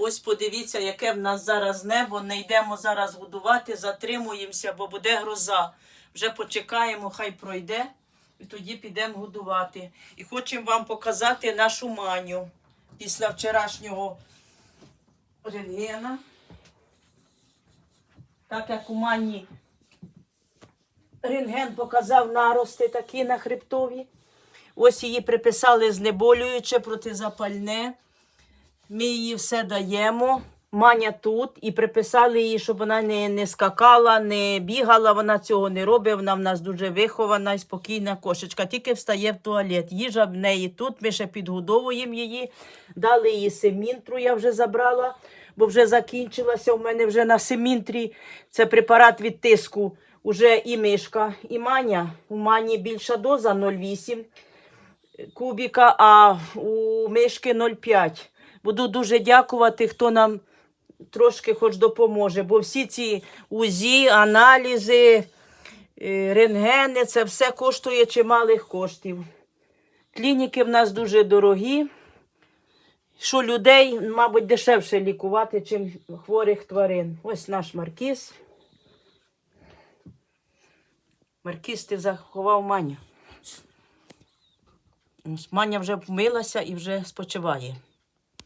Ось подивіться, яке в нас зараз небо. Не йдемо зараз годувати, затримуємося, бо буде гроза. Вже почекаємо, хай пройде, і тоді підемо годувати. І хочемо вам показати нашу маню після вчорашнього рентгена. Так як у мані рентген показав нарости такі на хребтові. Ось її приписали знеболююче, протизапальне. Ми її все даємо. Маня тут і приписали їй, щоб вона не, не скакала, не бігала. Вона цього не робить. Вона в нас дуже вихована і спокійна кошечка. Тільки встає в туалет. Їжа в неї тут. Ми ще підгодовуємо її. Дали їй семінтру, я вже забрала, бо вже закінчилася. У мене вже на семінтрі це препарат від тиску. Уже і мишка, і маня. У мані більша доза 0,8 кубіка, а у мишки 0,5. Буду дуже дякувати, хто нам трошки хоч допоможе, бо всі ці УЗІ, аналізи, е, рентгени, це все коштує чималих коштів. Клініки в нас дуже дорогі. Що людей, мабуть, дешевше лікувати, чим хворих тварин. Ось наш маркіз. Маркіз ти заховав Маню. Маня вже вмилася і вже спочиває.